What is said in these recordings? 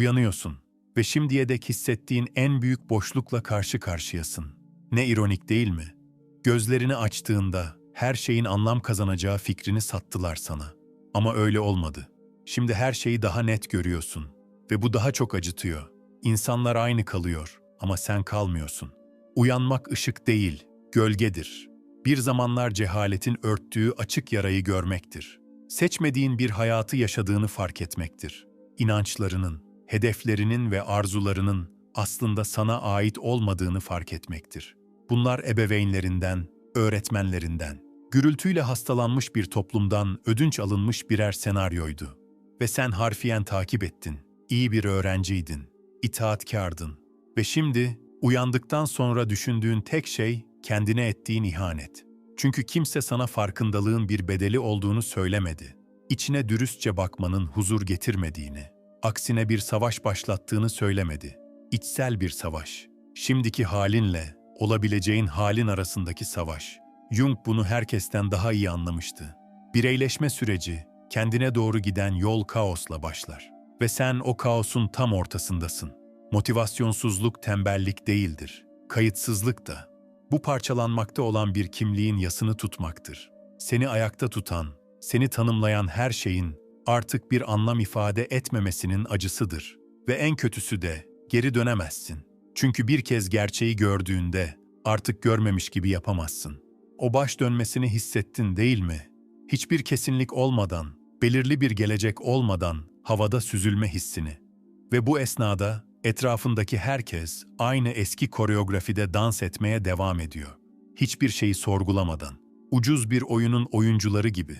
Uyanıyorsun ve şimdiye dek hissettiğin en büyük boşlukla karşı karşıyasın. Ne ironik değil mi? Gözlerini açtığında her şeyin anlam kazanacağı fikrini sattılar sana. Ama öyle olmadı. Şimdi her şeyi daha net görüyorsun ve bu daha çok acıtıyor. İnsanlar aynı kalıyor ama sen kalmıyorsun. Uyanmak ışık değil, gölgedir. Bir zamanlar cehaletin örttüğü açık yarayı görmektir. Seçmediğin bir hayatı yaşadığını fark etmektir. İnançlarının, hedeflerinin ve arzularının aslında sana ait olmadığını fark etmektir. Bunlar ebeveynlerinden, öğretmenlerinden, gürültüyle hastalanmış bir toplumdan ödünç alınmış birer senaryoydu. Ve sen harfiyen takip ettin. İyi bir öğrenciydin, itaatkardın ve şimdi uyandıktan sonra düşündüğün tek şey kendine ettiğin ihanet. Çünkü kimse sana farkındalığın bir bedeli olduğunu söylemedi. İçine dürüstçe bakmanın huzur getirmediğini, aksine bir savaş başlattığını söylemedi. İçsel bir savaş. Şimdiki halinle olabileceğin halin arasındaki savaş. Jung bunu herkesten daha iyi anlamıştı. Bireyleşme süreci, kendine doğru giden yol kaosla başlar. Ve sen o kaosun tam ortasındasın. Motivasyonsuzluk tembellik değildir. Kayıtsızlık da. Bu parçalanmakta olan bir kimliğin yasını tutmaktır. Seni ayakta tutan, seni tanımlayan her şeyin artık bir anlam ifade etmemesinin acısıdır. Ve en kötüsü de geri dönemezsin. Çünkü bir kez gerçeği gördüğünde artık görmemiş gibi yapamazsın. O baş dönmesini hissettin değil mi? Hiçbir kesinlik olmadan, belirli bir gelecek olmadan havada süzülme hissini. Ve bu esnada etrafındaki herkes aynı eski koreografide dans etmeye devam ediyor. Hiçbir şeyi sorgulamadan. Ucuz bir oyunun oyuncuları gibi.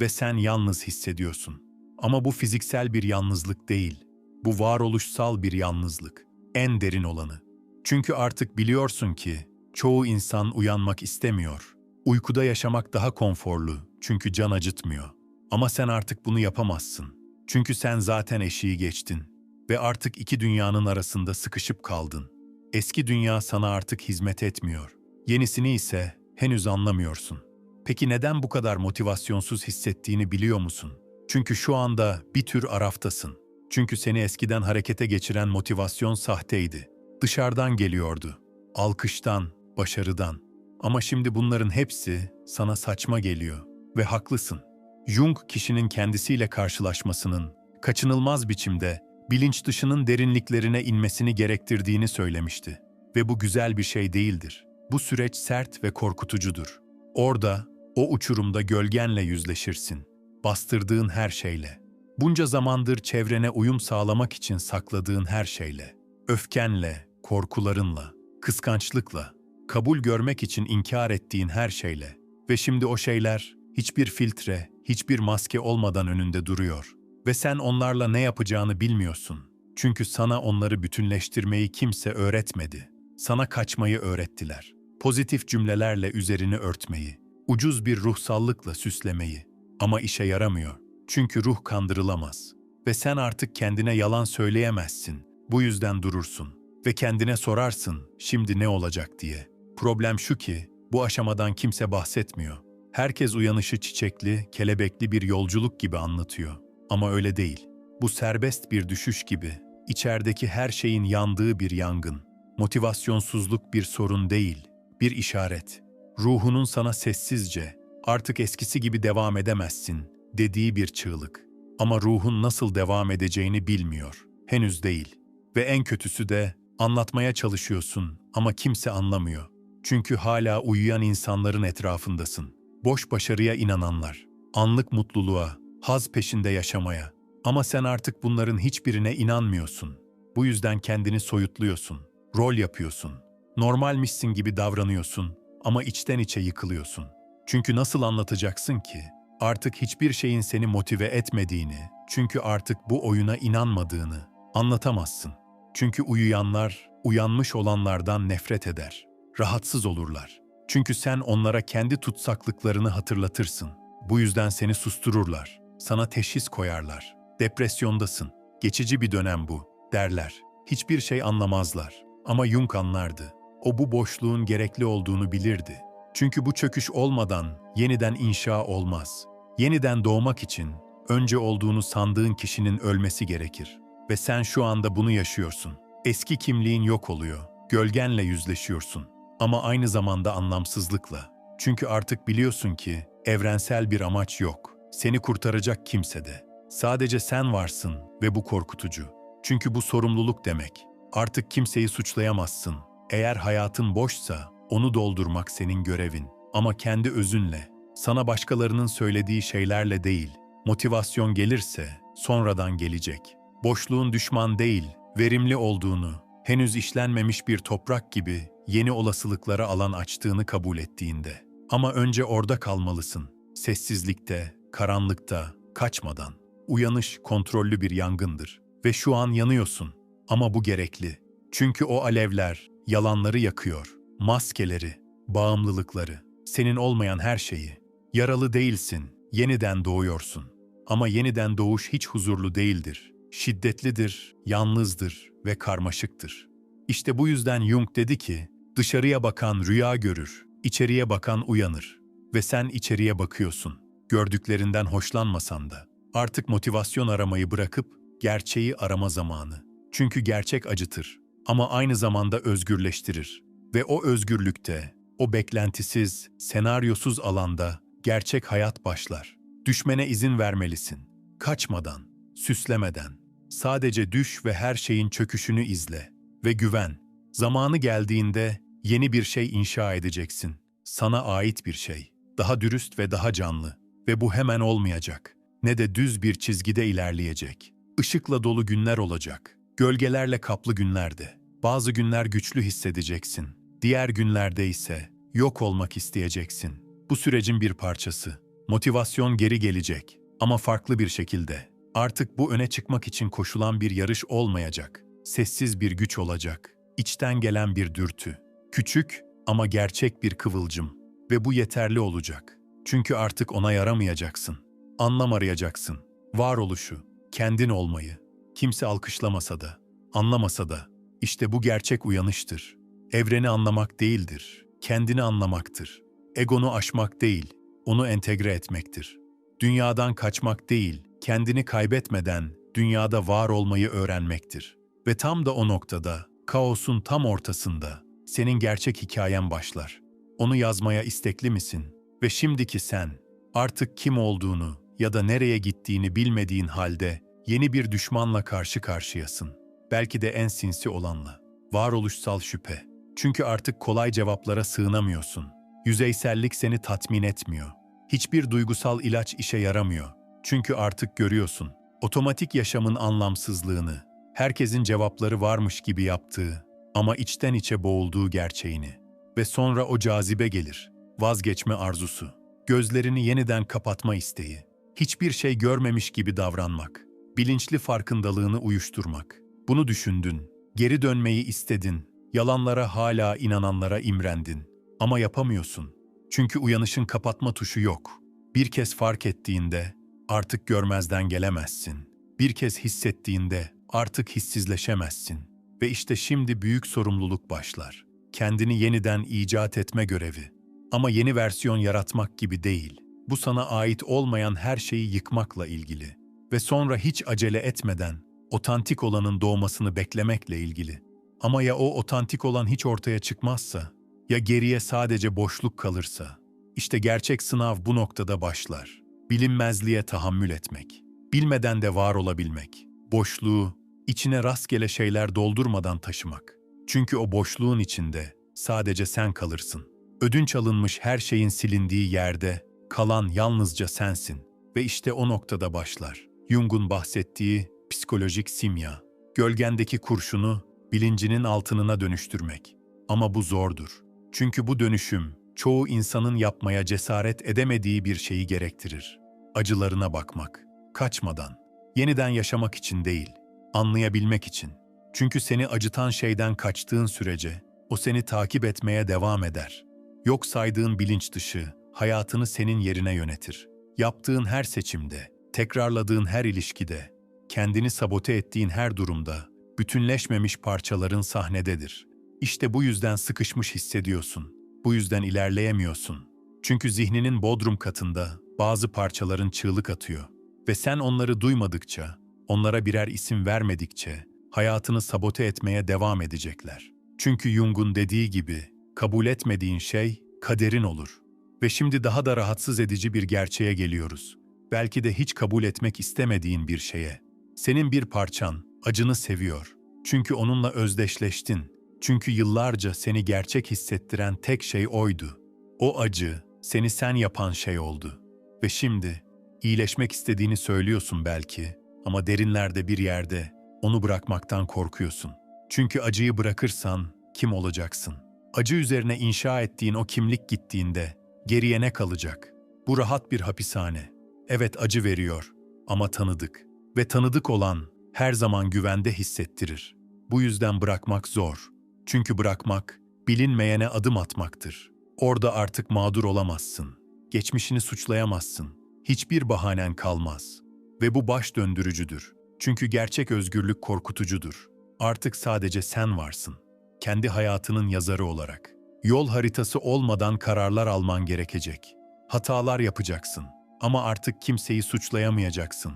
Ve sen yalnız hissediyorsun. Ama bu fiziksel bir yalnızlık değil. Bu varoluşsal bir yalnızlık. En derin olanı. Çünkü artık biliyorsun ki çoğu insan uyanmak istemiyor. Uykuda yaşamak daha konforlu çünkü can acıtmıyor. Ama sen artık bunu yapamazsın. Çünkü sen zaten eşiği geçtin ve artık iki dünyanın arasında sıkışıp kaldın. Eski dünya sana artık hizmet etmiyor. Yenisini ise henüz anlamıyorsun. Peki neden bu kadar motivasyonsuz hissettiğini biliyor musun? Çünkü şu anda bir tür araftasın. Çünkü seni eskiden harekete geçiren motivasyon sahteydi. Dışarıdan geliyordu. Alkıştan, başarıdan. Ama şimdi bunların hepsi sana saçma geliyor ve haklısın. Jung kişinin kendisiyle karşılaşmasının kaçınılmaz biçimde bilinç dışının derinliklerine inmesini gerektirdiğini söylemişti. Ve bu güzel bir şey değildir. Bu süreç sert ve korkutucudur. Orada, o uçurumda gölgenle yüzleşirsin. Bastırdığın her şeyle. Bunca zamandır çevrene uyum sağlamak için sakladığın her şeyle. Öfkenle, korkularınla, kıskançlıkla, kabul görmek için inkar ettiğin her şeyle. Ve şimdi o şeyler hiçbir filtre, hiçbir maske olmadan önünde duruyor. Ve sen onlarla ne yapacağını bilmiyorsun. Çünkü sana onları bütünleştirmeyi kimse öğretmedi. Sana kaçmayı öğrettiler. Pozitif cümlelerle üzerini örtmeyi, ucuz bir ruhsallıkla süslemeyi. Ama işe yaramıyor. Çünkü ruh kandırılamaz. Ve sen artık kendine yalan söyleyemezsin. Bu yüzden durursun. Ve kendine sorarsın, şimdi ne olacak diye. Problem şu ki, bu aşamadan kimse bahsetmiyor. Herkes uyanışı çiçekli, kelebekli bir yolculuk gibi anlatıyor. Ama öyle değil. Bu serbest bir düşüş gibi, içerideki her şeyin yandığı bir yangın. Motivasyonsuzluk bir sorun değil, bir işaret. Ruhunun sana sessizce, artık eskisi gibi devam edemezsin dediği bir çığlık. Ama ruhun nasıl devam edeceğini bilmiyor. Henüz değil. Ve en kötüsü de anlatmaya çalışıyorsun ama kimse anlamıyor. Çünkü hala uyuyan insanların etrafındasın. Boş başarıya inananlar, anlık mutluluğa, haz peşinde yaşamaya. Ama sen artık bunların hiçbirine inanmıyorsun. Bu yüzden kendini soyutluyorsun, rol yapıyorsun. Normalmişsin gibi davranıyorsun ama içten içe yıkılıyorsun. Çünkü nasıl anlatacaksın ki? Artık hiçbir şeyin seni motive etmediğini, çünkü artık bu oyuna inanmadığını anlatamazsın. Çünkü uyuyanlar, uyanmış olanlardan nefret eder. Rahatsız olurlar. Çünkü sen onlara kendi tutsaklıklarını hatırlatırsın. Bu yüzden seni sustururlar. Sana teşhis koyarlar. Depresyondasın. Geçici bir dönem bu, derler. Hiçbir şey anlamazlar. Ama Jung anlardı. O bu boşluğun gerekli olduğunu bilirdi. Çünkü bu çöküş olmadan yeniden inşa olmaz. Yeniden doğmak için önce olduğunu sandığın kişinin ölmesi gerekir. Ve sen şu anda bunu yaşıyorsun. Eski kimliğin yok oluyor. Gölgenle yüzleşiyorsun. Ama aynı zamanda anlamsızlıkla. Çünkü artık biliyorsun ki evrensel bir amaç yok. Seni kurtaracak kimse de. Sadece sen varsın ve bu korkutucu. Çünkü bu sorumluluk demek. Artık kimseyi suçlayamazsın. Eğer hayatın boşsa onu doldurmak senin görevin. Ama kendi özünle, sana başkalarının söylediği şeylerle değil. Motivasyon gelirse sonradan gelecek. Boşluğun düşman değil, verimli olduğunu, henüz işlenmemiş bir toprak gibi yeni olasılıklara alan açtığını kabul ettiğinde. Ama önce orada kalmalısın. Sessizlikte, karanlıkta, kaçmadan. Uyanış kontrollü bir yangındır ve şu an yanıyorsun. Ama bu gerekli. Çünkü o alevler yalanları yakıyor. Maskeleri, bağımlılıkları, senin olmayan her şeyi. Yaralı değilsin, yeniden doğuyorsun. Ama yeniden doğuş hiç huzurlu değildir. Şiddetlidir, yalnızdır ve karmaşıktır. İşte bu yüzden Jung dedi ki, dışarıya bakan rüya görür, içeriye bakan uyanır. Ve sen içeriye bakıyorsun. Gördüklerinden hoşlanmasan da. Artık motivasyon aramayı bırakıp gerçeği arama zamanı. Çünkü gerçek acıtır ama aynı zamanda özgürleştirir. Ve o özgürlükte, o beklentisiz, senaryosuz alanda gerçek hayat başlar. Düşmene izin vermelisin. Kaçmadan, süslemeden. Sadece düş ve her şeyin çöküşünü izle. Ve güven. Zamanı geldiğinde yeni bir şey inşa edeceksin. Sana ait bir şey. Daha dürüst ve daha canlı. Ve bu hemen olmayacak. Ne de düz bir çizgide ilerleyecek. Işıkla dolu günler olacak. Gölgelerle kaplı günlerde. Bazı günler güçlü hissedeceksin. Diğer günlerde ise yok olmak isteyeceksin. Bu sürecin bir parçası. Motivasyon geri gelecek ama farklı bir şekilde. Artık bu öne çıkmak için koşulan bir yarış olmayacak. Sessiz bir güç olacak. İçten gelen bir dürtü. Küçük ama gerçek bir kıvılcım ve bu yeterli olacak. Çünkü artık ona yaramayacaksın. Anlam arayacaksın. Varoluşu, kendin olmayı. Kimse alkışlamasa da, anlamasa da. İşte bu gerçek uyanıştır. Evreni anlamak değildir, kendini anlamaktır. Egonu aşmak değil, onu entegre etmektir. Dünyadan kaçmak değil, kendini kaybetmeden dünyada var olmayı öğrenmektir. Ve tam da o noktada, kaosun tam ortasında senin gerçek hikayen başlar. Onu yazmaya istekli misin? Ve şimdiki sen, artık kim olduğunu ya da nereye gittiğini bilmediğin halde yeni bir düşmanla karşı karşıyasın. Belki de en sinsi olanla. Varoluşsal şüphe. Çünkü artık kolay cevaplara sığınamıyorsun. Yüzeysellik seni tatmin etmiyor. Hiçbir duygusal ilaç işe yaramıyor. Çünkü artık görüyorsun. Otomatik yaşamın anlamsızlığını, herkesin cevapları varmış gibi yaptığı ama içten içe boğulduğu gerçeğini. Ve sonra o cazibe gelir. Vazgeçme arzusu. Gözlerini yeniden kapatma isteği. Hiçbir şey görmemiş gibi davranmak. Bilinçli farkındalığını uyuşturmak. Bunu düşündün. Geri dönmeyi istedin. Yalanlara hala inananlara imrendin. Ama yapamıyorsun. Çünkü uyanışın kapatma tuşu yok. Bir kez fark ettiğinde artık görmezden gelemezsin. Bir kez hissettiğinde artık hissizleşemezsin. Ve işte şimdi büyük sorumluluk başlar. Kendini yeniden icat etme görevi. Ama yeni versiyon yaratmak gibi değil. Bu sana ait olmayan her şeyi yıkmakla ilgili. Ve sonra hiç acele etmeden otantik olanın doğmasını beklemekle ilgili. Ama ya o otantik olan hiç ortaya çıkmazsa, ya geriye sadece boşluk kalırsa, işte gerçek sınav bu noktada başlar. Bilinmezliğe tahammül etmek, bilmeden de var olabilmek, boşluğu, içine rastgele şeyler doldurmadan taşımak. Çünkü o boşluğun içinde sadece sen kalırsın. Ödünç alınmış her şeyin silindiği yerde kalan yalnızca sensin ve işte o noktada başlar. Jung'un bahsettiği psikolojik simya, gölgendeki kurşunu bilincinin altınına dönüştürmek. Ama bu zordur. Çünkü bu dönüşüm çoğu insanın yapmaya cesaret edemediği bir şeyi gerektirir. Acılarına bakmak, kaçmadan, yeniden yaşamak için değil, anlayabilmek için. Çünkü seni acıtan şeyden kaçtığın sürece o seni takip etmeye devam eder. Yok saydığın bilinç dışı hayatını senin yerine yönetir. Yaptığın her seçimde, tekrarladığın her ilişkide, kendini sabote ettiğin her durumda bütünleşmemiş parçaların sahnededir. İşte bu yüzden sıkışmış hissediyorsun. Bu yüzden ilerleyemiyorsun. Çünkü zihninin bodrum katında bazı parçaların çığlık atıyor ve sen onları duymadıkça onlara birer isim vermedikçe hayatını sabote etmeye devam edecekler. Çünkü Jung'un dediği gibi kabul etmediğin şey kaderin olur. Ve şimdi daha da rahatsız edici bir gerçeğe geliyoruz. Belki de hiç kabul etmek istemediğin bir şeye. Senin bir parçan acını seviyor. Çünkü onunla özdeşleştin. Çünkü yıllarca seni gerçek hissettiren tek şey oydu. O acı seni sen yapan şey oldu. Ve şimdi iyileşmek istediğini söylüyorsun belki ama derinlerde bir yerde onu bırakmaktan korkuyorsun. Çünkü acıyı bırakırsan kim olacaksın? Acı üzerine inşa ettiğin o kimlik gittiğinde geriye ne kalacak? Bu rahat bir hapishane. Evet acı veriyor ama tanıdık. Ve tanıdık olan her zaman güvende hissettirir. Bu yüzden bırakmak zor. Çünkü bırakmak bilinmeyene adım atmaktır. Orada artık mağdur olamazsın. Geçmişini suçlayamazsın. Hiçbir bahanen kalmaz. Ve bu baş döndürücüdür. Çünkü gerçek özgürlük korkutucudur. Artık sadece sen varsın. Kendi hayatının yazarı olarak. Yol haritası olmadan kararlar alman gerekecek. Hatalar yapacaksın ama artık kimseyi suçlayamayacaksın.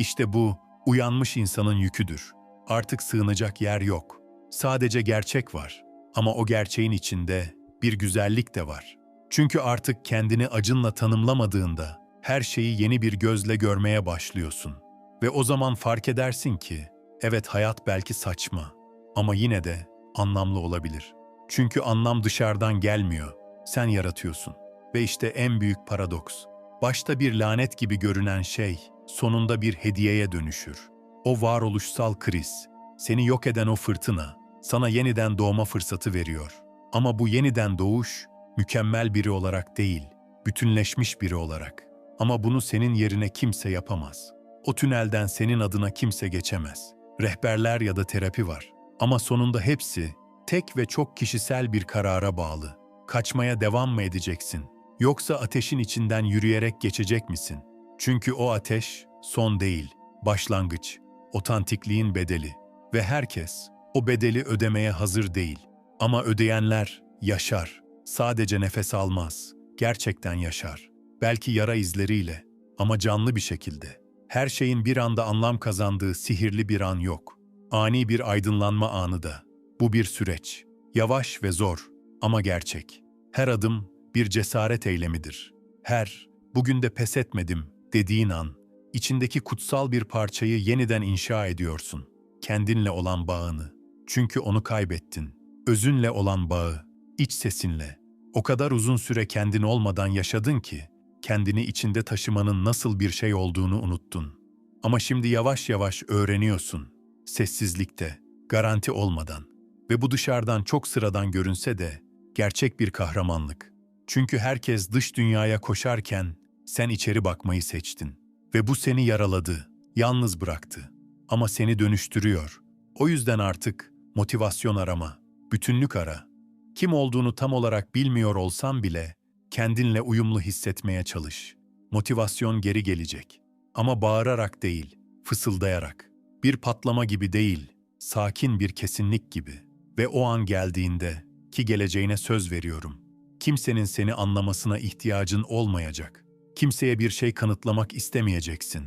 İşte bu uyanmış insanın yüküdür. Artık sığınacak yer yok. Sadece gerçek var. Ama o gerçeğin içinde bir güzellik de var. Çünkü artık kendini acınla tanımlamadığında her şeyi yeni bir gözle görmeye başlıyorsun. Ve o zaman fark edersin ki evet hayat belki saçma ama yine de anlamlı olabilir. Çünkü anlam dışarıdan gelmiyor. Sen yaratıyorsun. Ve işte en büyük paradoks. Başta bir lanet gibi görünen şey sonunda bir hediyeye dönüşür. O varoluşsal kriz, seni yok eden o fırtına, sana yeniden doğma fırsatı veriyor. Ama bu yeniden doğuş, mükemmel biri olarak değil, bütünleşmiş biri olarak. Ama bunu senin yerine kimse yapamaz. O tünelden senin adına kimse geçemez. Rehberler ya da terapi var. Ama sonunda hepsi tek ve çok kişisel bir karara bağlı. Kaçmaya devam mı edeceksin? Yoksa ateşin içinden yürüyerek geçecek misin? Çünkü o ateş son değil, başlangıç, otantikliğin bedeli ve herkes o bedeli ödemeye hazır değil. Ama ödeyenler yaşar. Sadece nefes almaz, gerçekten yaşar. Belki yara izleriyle ama canlı bir şekilde. Her şeyin bir anda anlam kazandığı sihirli bir an yok. Ani bir aydınlanma anı da. Bu bir süreç. Yavaş ve zor ama gerçek. Her adım bir cesaret eylemidir. Her, bugün de pes etmedim dediğin an, içindeki kutsal bir parçayı yeniden inşa ediyorsun. Kendinle olan bağını. Çünkü onu kaybettin. Özünle olan bağı, iç sesinle. O kadar uzun süre kendin olmadan yaşadın ki, kendini içinde taşımanın nasıl bir şey olduğunu unuttun. Ama şimdi yavaş yavaş öğreniyorsun. Sessizlikte, garanti olmadan. Ve bu dışarıdan çok sıradan görünse de gerçek bir kahramanlık. Çünkü herkes dış dünyaya koşarken sen içeri bakmayı seçtin. Ve bu seni yaraladı, yalnız bıraktı. Ama seni dönüştürüyor. O yüzden artık motivasyon arama, bütünlük ara. Kim olduğunu tam olarak bilmiyor olsan bile kendinle uyumlu hissetmeye çalış. Motivasyon geri gelecek. Ama bağırarak değil, fısıldayarak. Bir patlama gibi değil, sakin bir kesinlik gibi. Ve o an geldiğinde ki geleceğine söz veriyorum. Kimsenin seni anlamasına ihtiyacın olmayacak. Kimseye bir şey kanıtlamak istemeyeceksin.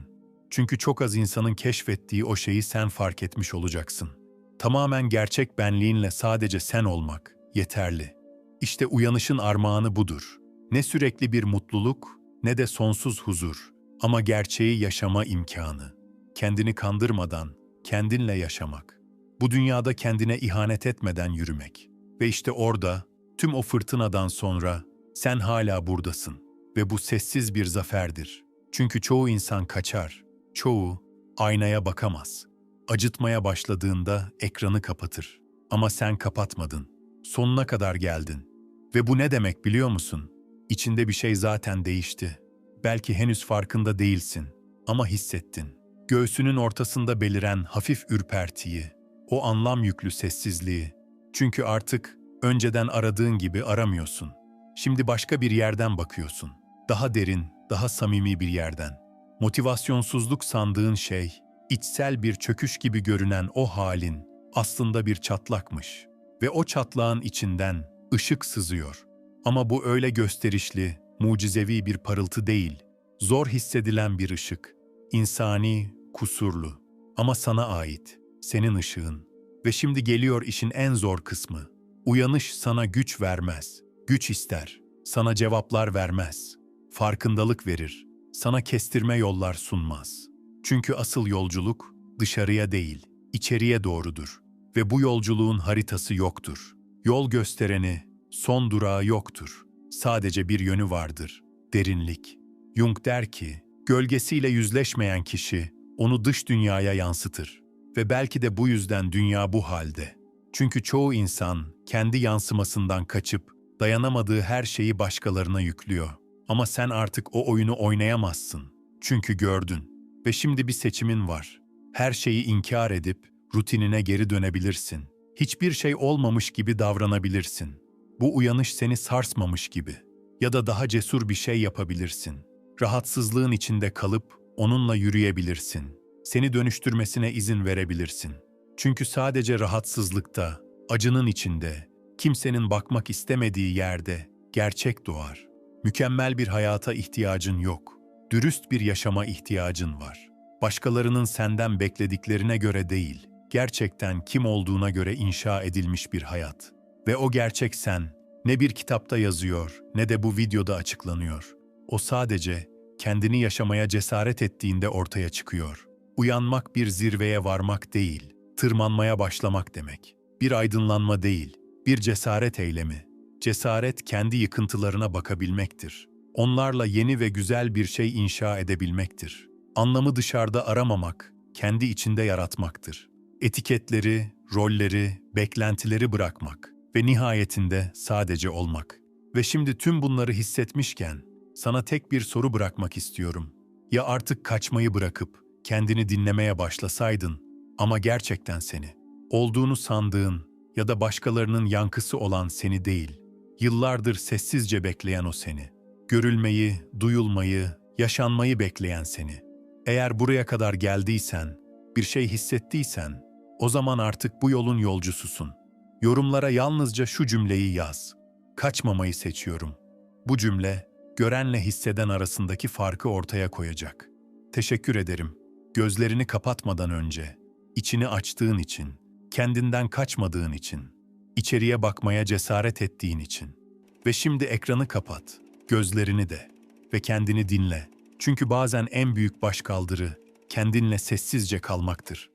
Çünkü çok az insanın keşfettiği o şeyi sen fark etmiş olacaksın. Tamamen gerçek benliğinle sadece sen olmak yeterli. İşte uyanışın armağanı budur. Ne sürekli bir mutluluk ne de sonsuz huzur ama gerçeği yaşama imkanı. Kendini kandırmadan kendinle yaşamak. Bu dünyada kendine ihanet etmeden yürümek. Ve işte orada tüm o fırtınadan sonra sen hala buradasın ve bu sessiz bir zaferdir. Çünkü çoğu insan kaçar, çoğu aynaya bakamaz. Acıtmaya başladığında ekranı kapatır. Ama sen kapatmadın. Sonuna kadar geldin. Ve bu ne demek biliyor musun? İçinde bir şey zaten değişti. Belki henüz farkında değilsin ama hissettin. Göğsünün ortasında beliren hafif ürpertiyi, o anlam yüklü sessizliği. Çünkü artık önceden aradığın gibi aramıyorsun. Şimdi başka bir yerden bakıyorsun. Daha derin, daha samimi bir yerden. Motivasyonsuzluk sandığın şey, içsel bir çöküş gibi görünen o halin aslında bir çatlakmış. Ve o çatlağın içinden ışık sızıyor. Ama bu öyle gösterişli, mucizevi bir parıltı değil. Zor hissedilen bir ışık. İnsani, kusurlu. Ama sana ait, senin ışığın. Ve şimdi geliyor işin en zor kısmı. Uyanış sana güç vermez, güç ister. Sana cevaplar vermez. Farkındalık verir. Sana kestirme yollar sunmaz. Çünkü asıl yolculuk dışarıya değil, içeriye doğrudur. Ve bu yolculuğun haritası yoktur. Yol göstereni, son durağı yoktur. Sadece bir yönü vardır, derinlik. Jung der ki, gölgesiyle yüzleşmeyen kişi onu dış dünyaya yansıtır. Ve belki de bu yüzden dünya bu halde. Çünkü çoğu insan kendi yansımasından kaçıp dayanamadığı her şeyi başkalarına yüklüyor. Ama sen artık o oyunu oynayamazsın. Çünkü gördün ve şimdi bir seçimin var. Her şeyi inkar edip rutinine geri dönebilirsin. Hiçbir şey olmamış gibi davranabilirsin. Bu uyanış seni sarsmamış gibi. Ya da daha cesur bir şey yapabilirsin. Rahatsızlığın içinde kalıp onunla yürüyebilirsin. Seni dönüştürmesine izin verebilirsin. Çünkü sadece rahatsızlıkta, acının içinde, kimsenin bakmak istemediği yerde gerçek doğar. Mükemmel bir hayata ihtiyacın yok. Dürüst bir yaşama ihtiyacın var. Başkalarının senden beklediklerine göre değil, gerçekten kim olduğuna göre inşa edilmiş bir hayat. Ve o gerçek sen, ne bir kitapta yazıyor, ne de bu videoda açıklanıyor. O sadece kendini yaşamaya cesaret ettiğinde ortaya çıkıyor. Uyanmak bir zirveye varmak değil, tırmanmaya başlamak demek. Bir aydınlanma değil, bir cesaret eylemi. Cesaret kendi yıkıntılarına bakabilmektir. Onlarla yeni ve güzel bir şey inşa edebilmektir. Anlamı dışarıda aramamak, kendi içinde yaratmaktır. Etiketleri, rolleri, beklentileri bırakmak ve nihayetinde sadece olmak. Ve şimdi tüm bunları hissetmişken sana tek bir soru bırakmak istiyorum. Ya artık kaçmayı bırakıp kendini dinlemeye başlasaydın ama gerçekten seni, olduğunu sandığın ya da başkalarının yankısı olan seni değil, yıllardır sessizce bekleyen o seni, görülmeyi, duyulmayı, yaşanmayı bekleyen seni. Eğer buraya kadar geldiysen, bir şey hissettiysen, o zaman artık bu yolun yolcususun. Yorumlara yalnızca şu cümleyi yaz. Kaçmamayı seçiyorum. Bu cümle, görenle hisseden arasındaki farkı ortaya koyacak. Teşekkür ederim. Gözlerini kapatmadan önce, içini açtığın için, kendinden kaçmadığın için, içeriye bakmaya cesaret ettiğin için. Ve şimdi ekranı kapat, gözlerini de ve kendini dinle. Çünkü bazen en büyük başkaldırı kendinle sessizce kalmaktır.